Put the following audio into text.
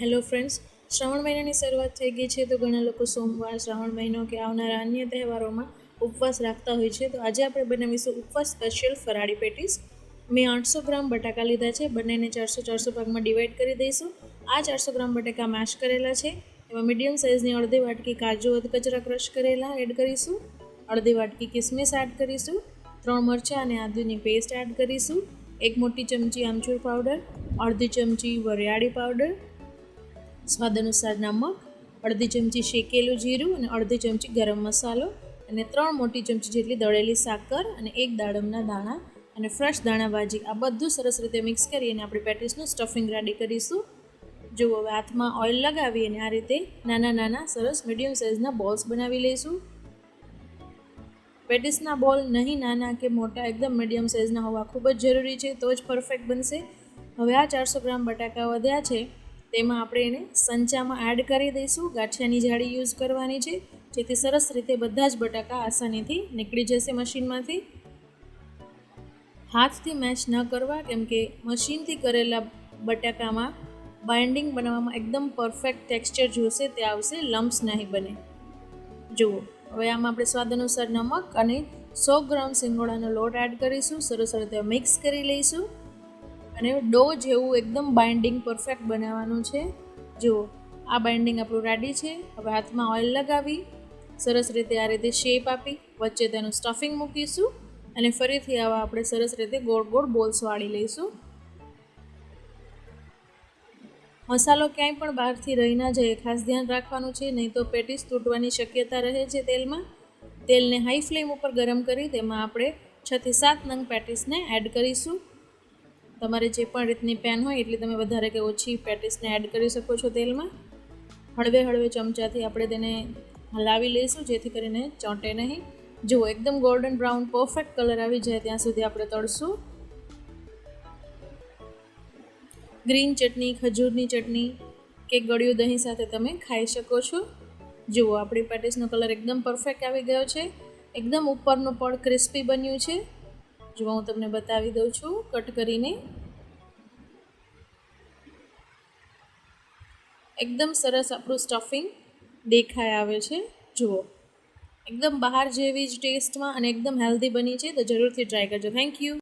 Hello friends, Shravan મહિનાની શરૂઆત થઈ ગઈ છે તો ઘણા લોકો સોમવાર, શ્રાવણ મહિનો કે આવનારા અન્ય તહેવારોમાં ઉપવાસ રાખતા હોય છે. તો આજે આપણે બનાવીશું ઉપવાસ સ્પેશિયલ ફરાળી પેટીસ. મેં આઠસો ગ્રામ બટાકા લીધા છે, બંનેને ચારસો ચારસો ભાગમાં ડિવાઈડ કરી દઈશું. આ ચારસો ગ્રામ બટાકા મેશ કરેલા છે. એમાં મીડિયમ સાઇઝની અડધી વાટકી કાજુ કચરા ક્રશ કરેલા એડ કરીશું. અડધી વાટકી કિસમિસ એડ કરીશું. ત્રણ મરચાં અને આદુની પેસ્ટ એડ કરીશું. એક મોટી ચમચી આમચૂર પાવડર અડધી ચમચી વરિયાળી પાવડર સ્વાદ અનુસાર નમક અડધી ચમચી શેકેલું જીરું અને અડધી ચમચી ગરમ મસાલો અને ત્રણ મોટી ચમચી જેટલી દળેલી સાકર અને એક દાડમના દાણા અને ફ્રેશ દાણા ભાજી. આ બધું સરસ રીતે મિક્સ કરી અને આપણે પેટીસનું સ્ટફિંગ રેડી કરીશું. જો હવે હાથમાં ઓઇલ લગાવી અને આ રીતે નાના નાના સરસ મીડિયમ સાઇઝના બોલ્સ બનાવી લઈશું. પેટીસના બોલ નહીં નાના કે મોટા, એકદમ મીડિયમ સાઇઝના હોવા ખૂબ જ જરૂરી છે, તો જ પરફેક્ટ બનશે. હવે આ ચારસો ગ્રામ બટાકા વધ્યા છે. તેમાં આપણે એને સંચામાં એડ કરી દઈશું. ગાંઠિયાની જાળી યુઝ કરવાની છે. જેથી સરસ રીતે બધા જ બટાકા આસાનીથી નીકળી જશે મશીનમાંથી. હાથથી મેચ ન કરવા, કેમ કે મશીનથી કરેલા બટાકામાં બાઇન્ડિંગ બનાવવામાં એકદમ પરફેક્ટ ટેક્સચર જોશે, તે આવશે લમ્સ નહીં બને. જુઓ, હવે આમાં આપણે સ્વાદ અનુસાર નમક અને સો ગ્રામ સિંગોડાનો લોટ એડ કરીશું. સરસ રીતે મિક્સ કરી લઈશું. અને ડો જેવું એકદમ બાઇન્ડિંગ પરફેક્ટ બનાવવાનું છે. જુઓ આ બાઇન્ડિંગ આપણું રેડી છે. હવે હાથમાં ઓઇલ લગાવી, સરસ રીતે આ રીતે શેપ આપી, વચ્ચે તેનું સ્ટફિંગ મૂકીશું અને ફરીથી આવા આપણે સરસ રીતે ગોળ ગોળ બોલ્સ વાળી લઈશું. મસાલો ક્યાંય પણ બહારથી રહી ના જાય ખાસ ધ્યાન રાખવાનું છે, નહીં તો પેટીસ તૂટવાની શક્યતા રહે છે તેલમાં. તેલને હાઈ ફ્લેમ ઉપર ગરમ કરી તેમાં આપણે છથી સાત નંગ પેટીસને એડ કરીશું. તમારે જે પણ રીતની પેન હોય એટલી તમે વધારે કે ઓછી પેટીસને એડ કરી શકો છો તેલમાં. હળવે હળવે ચમચાથી આપણે તેને હલાવી લઈશું, જેથી કરીને ચોંટે નહીં. જુઓ એકદમ ગોલ્ડન બ્રાઉન પરફેક્ટ કલર આવી જાય ત્યાં સુધી આપણે તળશું. ગ્રીન ચટણી, ખજૂરની ચટણી કે ગળ્યું દહીં સાથે તમે ખાઈ શકો છો. જુઓ આપણી પેટીસનો કલર એકદમ પરફેક્ટ આવી ગયો છે. એકદમ ઉપરનું પડ ક્રિસ્પી બન્યું છે. જો હું તમને બતાવી દઉં છું, કટ કરીને. એકદમ સરસ આપણું સ્ટફિંગ દેખાય આવે છે. જુઓ. એકદમ બહાર જેવી જ ટેસ્ટમાં અને એકદમ હેલ્ધી બની છે. તો જરૂરથી ટ્રાય કરજો. Thank you